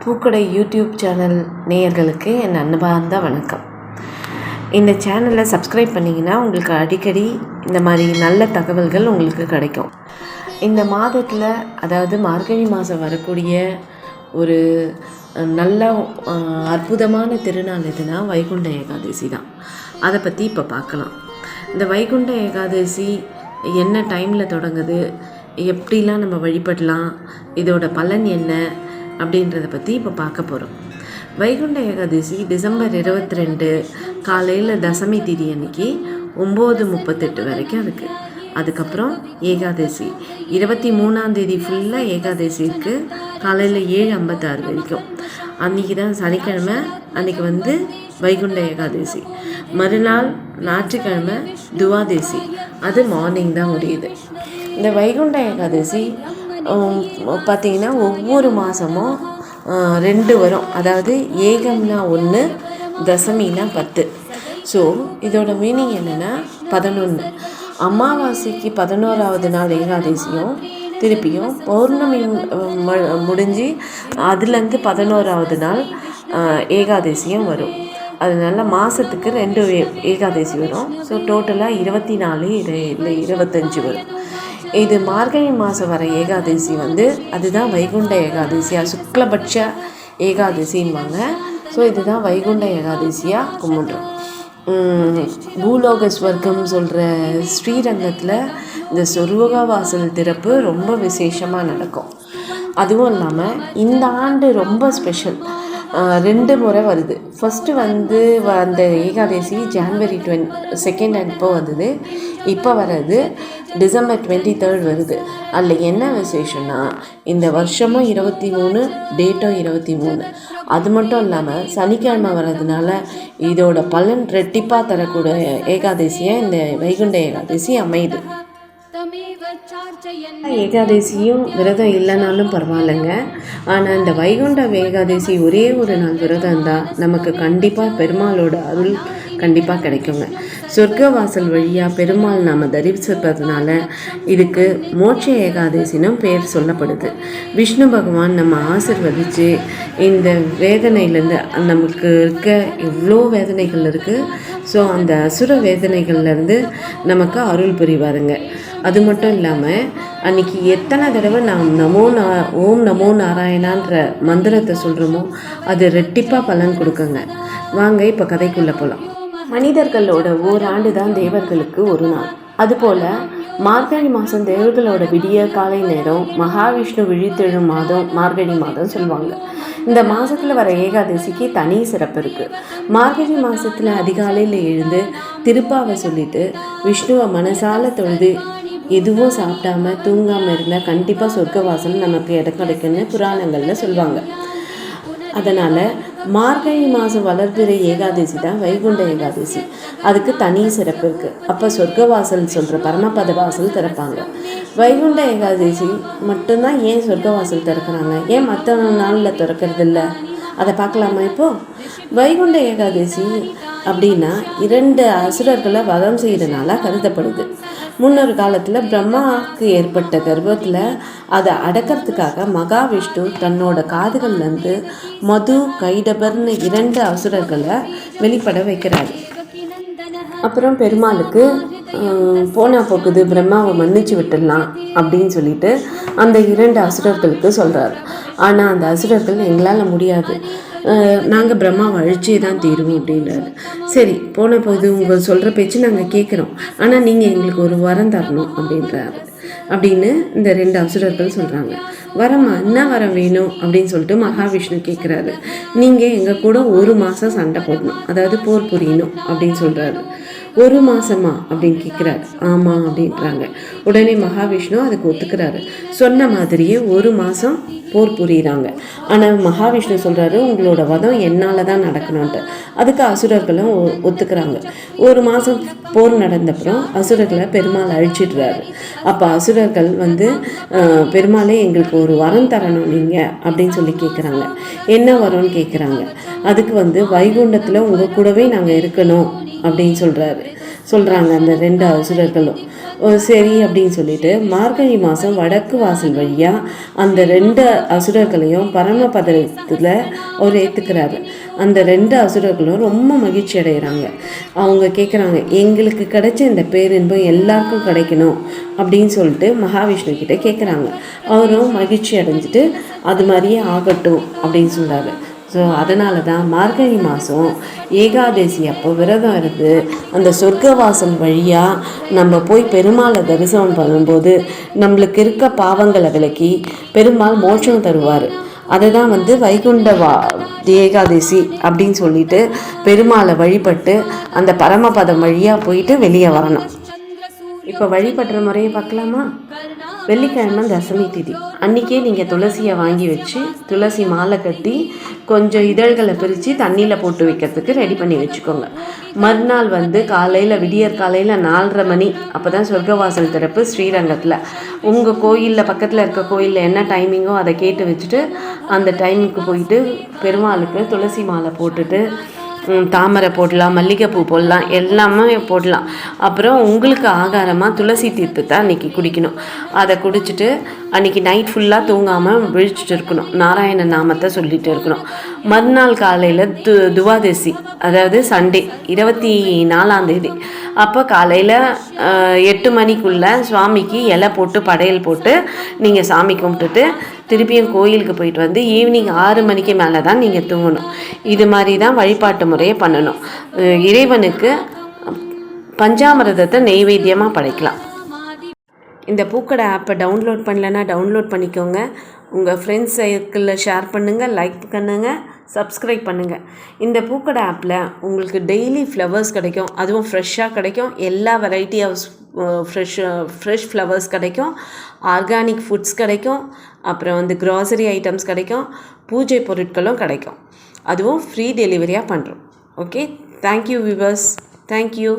பூக்கடை YouTube channel நேயர்களுக்கு என் அன்பார்ந்த வணக்கம். இந்த சேனலை சப்ஸ்கிரைப் பண்ணிங்கன்னா உங்களுக்கு அடிக்கடி இந்த மாதிரி நல்ல தகவல்கள் உங்களுக்கு கிடைக்கும். இந்த மாதத்தில் அதாவது மார்கழி மாதம் வரக்கூடிய ஒரு நல்ல அற்புதமான திருநாள் எதுனா வைகுண்ட ஏகாதசி தான். அதை பற்றி இப்போ பார்க்கலாம் இந்த வைகுண்ட ஏகாதசி என்ன டைமில் தொடங்குது? எப்படிலாம் நம்ம வழிபடலாம்? இதோட பலன் என்ன? அப்படின்றத பற்றி இப்போ பார்க்க போகிறோம் வைகுண்ட ஏகாதசி டிசம்பர் இருபத்தி ரெண்டு காலையில் தசமி திதி அன்னைக்கு ஒம்பது முப்பத்தெட்டு வரைக்கும் இருக்குது அதுக்கப்புறம் ஏகாதசி. இருபத்தி மூணாந்தேதி ஃபுல்லாக ஏகாதசி இருக்குது காலையில் ஏழு ஐம்பத்தாறு வரைக்கும். அன்றைக்கி தான் சனிக்கிழமை அன்றைக்கி வந்து வைகுண்ட ஏகாதசி. மறுநாள் ஞாயிற்றுக்கிழமை துவாதேசி. அது மார்னிங் தான் முடியுது. இந்த வைகுண்ட ஏகாதசி பார்த்தீங்கன்னா ஒவ்வொரு மாதமும் ரெண்டு வரும். அதாவது ஏகம்னா ஒன்று தசமினா பத்து. ஸோ இதோட மீனிங் என்னென்னா பதினொன்று அமாவாசைக்கு பதினோராவது நாள் ஏகாதசியும் திருப்பியும் பௌர்ணமி முடிஞ்சு அதுலேருந்து பதினோராவது நாள் ஏகாதசியும் வரும். அதனால மாதத்துக்கு ரெண்டு ஏகாதசி வரும். ஸோ டோட்டலாக இருபத்தி நாலு இல்லை இருபத்தஞ்சி வரும். இது மார்கழி மாதம் வர ஏகாதசி வந்து அதுதான் வைகுண்ட ஏகாதசியாக சுக்லபட்ச ஏகாதசின்வாங்க ஸோ இதுதான் வைகுண்ட ஏகாதசியாக கும்பிட்றோம். பூலோக ஸ்வர்க்கம் சொல்கிற ஸ்ரீரங்கத்தில் இந்த சொர்வக வாசல் திறப்பு ரொம்ப விசேஷமாக நடக்கும். அதுவும் இல்லாமல் இந்த ஆண்டு ரொம்ப ஸ்பெஷல் ரெண்டு முறை வருது. ஃபஸ்ட்டு வந்து அந்த ஏகாதசி ஜான்வரி டுவென் செகண்ட் அப்போ வந்தது. இப்போ வர்றது டிசம்பர் டுவெண்ட்டி தேர்ட் வருது. அதில் என்ன விசேஷம்னா இந்த வருஷமும் இருபத்தி மூணு டேட்டும் இருபத்தி மூணு. அது மட்டும் இல்லாமல் சனிக்கிழமை வர்றதுனால இதோட பலன் ரெட்டிப்பாக தரக்கூடிய ஏகாதசியாக இந்த வைகுண்ட ஏகாதசி அமையுது. ஏகாதசியும் விரதம் இல்லைனாலும் பரவாயில்லைங்க. ஆனால் இந்த வைகுண்ட ஏகாதசி ஒரே ஒரு நாள் விரதம் இருந்தால் நமக்கு கண்டிப்பாக பெருமாளோட அருள் கண்டிப்பாக கிடைக்குங்க. சொர்க்க வாசல் வழியாக பெருமாள் நாம் தரிசிப்பதுனால இதுக்கு மோட்ச ஏகாதசினும் பேர் சொல்லப்படுது. விஷ்ணு பகவான் நம்ம ஆசிர்வதித்து இந்த வேதனையிலேருந்து நமக்கு இருக்க எவ்வளோ வேதனைகள் இருக்குது ஸோ அந்த அசுர வேதனைகள்லேருந்து நமக்கு அருள் புரிவாருங்க. அது மட்டும் இல்லாமல் அன்னைக்கு எத்தனை தடவை நாம் நமோ நா ஓம் நமோ நாராயணான்ற மந்திரத்தை சொல்கிறோமோ அது ரெட்டிப்பாக பலன் கொடுக்குங்க. வாங்க இப்போ கதைக்குள்ளே போகலாம் மனிதர்களோட ஓராண்டு தான் தேவர்களுக்கு ஒரு நாள். அதுபோல் மார்கழி மாதம் தேவர்களோட விடிய காலை நேரம் மகாவிஷ்ணு விழித்தெழும் மாதம் மார்கழி மாதம் சொல்லுவாங்க இந்த மாதத்தில் வர ஏகாதசிக்கு தனி சிறப்பு இருக்குது மார்கழி மாதத்தில் அதிகாலையில் எழுந்து திருப்பாவை சொல்லிட்டு விஷ்ணுவை மனசால தொழுது எதுவும் சாப்பிடாம தூங்காமல் இருந்தால் கண்டிப்பாக சொர்க்க சொர்க்கவாசல் நமக்கு இடம் கிடைக்குன்னு புராணங்களில் சொல்லுவாங்க அதனால் மார்கழி மாதம் வளர்கிற ஏகாதசி தான் வைகுண்ட ஏகாதசி. அதுக்கு தனி சிறப்பு இருக்குது அப்போ சொர்க்கவாசல் சொல்கிற பரமபத வாசல் திறப்பாங்க. வைகுண்ட ஏகாதசி மட்டும்தான் ஏன் சொர்க்கவாசல் திறக்கிறாங்க? ஏன் மற்ற நாளில் திறக்கிறது அதை பார்க்கலாமா இப்போது வைகுண்ட ஏகாதசி அப்படின்னா இரண்டு அசுரர்களை வதம் செய்கிறனால கருதப்படுது. முன்னொரு காலத்தில் பிரம்மாவுக்கு ஏற்பட்ட கர்ப்பத்தில் அதை அடக்கிறதுக்காக மகாவிஷ்ணு தன்னோட காதுகள்லேருந்து மது கைடபர்னு இரண்டு அசுரர்களை வெளிப்பட வைக்கிறாரு. அப்புறம் பெருமாளுக்கு போனால் போனா போக்குது பிரம்மாவை மன்னிச்சு விட்டுடலாம் அப்படின்னு சொல்லிட்டு அந்த இரண்டு அசுரர்களுக்கு சொல்கிறாரு ஆனால் அந்த அசுரர்கள் எங்களால் முடியாது. நாங்கள் பிரம்மாவை அழிச்சே தான் தீருவோம் அப்படின்றாரு. சரி போன போது உங்கள் சொல்கிற பேச்சு நாங்கள் கேட்குறோம் ஆனால் நீங்கள் எங்களுக்கு ஒரு வரம் தரணும் அப்படின்றாரு. அப்படின்னு இந்த ரெண்டு அசுரர்கள் சொல்கிறாங்க வரமா என்ன வரம் வேணும்? அப்படின்னு சொல்லிட்டு மகாவிஷ்ணு கேட்குறாரு நீங்கள் எங்கள் கூட ஒரு மாதம் சண்டை போடணும். அதாவது போர் புரியணும் அப்படின்னு சொல்கிறாரு ஒரு மாசமா அப்படின்னு கேட்குறாரு ஆமாம் அப்படின்றாங்க. உடனே மகாவிஷ்ணு அதுக்கு ஒத்துக்கிறாரு. சொன்ன மாதிரியே ஒரு மாதம் போர் புரியுறாங்க. ஆனால் மகாவிஷ்ணு சொல்கிறாரு உங்களோட வதம் என்னால் தான் நடக்கணும்ன்ட்டு. அதுக்கு அசுரர்களும் ஒ- ஒத்துக்கிறாங்க. ஒரு மாதம் போர் நடந்தப்புறம் அசுரர்களை பெருமாள் அழிச்சிடுறாரு. அப்போ அசுரர்கள் வந்து பெருமாளே எங்களுக்கு ஒரு வரம் தரணும் நீங்கள் அப்படின்னு சொல்லி கேட்குறாங்க என்ன வரோன்னு கேட்குறாங்க அதுக்கு வந்து வைகுண்டத்தில் உங்கள் கூடவே நாங்கள் இருக்கணும் அப்படின்னு சொல்கிறாரு சொல்கிறாங்க அந்த ரெண்டு அசுரர்களும். சரி அப்படின்னு சொல்லிட்டு மார்கழி மாதம் வடக்கு வாசல் வழியாக அந்த ரெண்டு அசுரர்களையும் பரமபதத்தில் அவர் ஏற்றுக்கிறாரு அந்த ரெண்டு அசுரர்களும் ரொம்ப மகிழ்ச்சி அடைகிறாங்க அவங்க கேட்குறாங்க எங்களுக்கு கிடைச்ச இந்த பேரின்பம் எல்லாருக்கும் கிடைக்கணும் அப்படின்னு சொல்லிட்டு மகாவிஷ்ணு கிட்டே கேட்குறாங்க அவரும் மகிழ்ச்சி அடைஞ்சிட்டு அது மாதிரியே ஆகட்டும் அப்படின்னு சொல்கிறாரு ஸோ அதனால தான் மார்கழி மாதம் ஏகாதசி அப்போ விரதம் இருந்து அந்த சொர்க்கவாசல் வழியாக நம்ம போய் பெருமாளை தரிசனம் பண்ணும்போது நம்மளுக்கு இருக்க பாவங்களை விலக்கி பெருமாள் மோட்சம் தருவார். அதை தான் வந்து வைகுண்ட வா ஏகாதசி அப்படின்னு சொல்லிட்டு பெருமாளை வழிபட்டு அந்த பரமபதம் வழியாக போயிட்டு வெளியே வரணும். இப்போ வழிபடுற முறையை பார்க்கலாமா? வெள்ளிக்கிழமை தசமி திதி. அன்றைக்கே நீங்கள் துளசியை வாங்கி வச்சு துளசி மாலை கட்டி கொஞ்சம் இதழ்களை பிரித்து தண்ணியில் போட்டு வைக்கிறதுக்கு ரெடி பண்ணி வச்சுக்கோங்க. மறுநாள் வந்து காலையில் விடியற் காலையில் நாலரை மணி அப்போ தான் சொர்க்கவாசல் திறப்பு ஸ்ரீரங்கத்தில். உங்கள் கோயிலில் பக்கத்தில் இருக்க கோயிலில் என்ன டைமிங்கோ அதை கேட்டு வச்சுட்டு அந்த டைமுக்கு போயிட்டு பெருமாளுக்கு துளசி மாலை போட்டுட்டு தாமரை போடலாம் மல்லிகைப்பூ போடலாம் எல்லாமே போடலாம். அப்புறம் உங்களுக்கு ஆகாரமாக துளசி தீர்த்தத்தை அன்றைக்கி குடிக்கணும். அதை குடிச்சிட்டு அன்றைக்கி நைட் ஃபுல்லாக தூங்காமல் விழிச்சிட்டு இருக்கணும். நாராயண நாமத்தை சொல்லிட்டு இருக்கணும். மறுநாள் காலையில் து துவாதசி அதாவது சண்டே இருபத்தி நாலாம் தேதி. அப்போ காலையில் எட்டு மணிக்குள்ளே சுவாமிக்கு இலை போட்டு படையல் போட்டு நீங்கள் சாமி கும்பிட்டுட்டு திருப்பியும் கோயிலுக்கு போயிட்டு வந்து ஈவினிங் ஆறு மணிக்கு மேலே தான் நீங்கள் தூங்கணும். இது மாதிரி தான் வழிபாட்டு முறையை பண்ணணும். இறைவனுக்கு பஞ்சாமிரதத்தை நெய்வேத்தியமாக படைக்கலாம். இந்த பூக்கடை ஆப்பை டவுன்லோட் பண்ணலன்னா டவுன்லோட் பண்ணிக்கோங்க. உங்கள் ஃப்ரெண்ட்ஸ் சர்க்கிளில் ஷேர் பண்ணுங்கள் லைக் பண்ணுங்கள் சப்ஸ்கிரைப் பண்ணுங்கள் இந்த பூக்கடை ஆப்பில் உங்களுக்கு டெய்லி ஃப்ளவர்ஸ் கிடைக்கும். அதுவும் ஃப்ரெஷ்ஷாக கிடைக்கும். எல்லா variety of fresh fresh flowers கிடைக்கும் ஆர்கானிக் ஃபுட்ஸ் கிடைக்கும் அப்புறம் வந்து க்ராசரி ஐட்டம்ஸ் கிடைக்கும் பூஜை பொருட்களும் கிடைக்கும். அதுவும் ஃப்ரீ டெலிவரியாக பண்ணுறோம் ஓகே தேங்க்யூ விவர்ஸ் தேங்க்யூ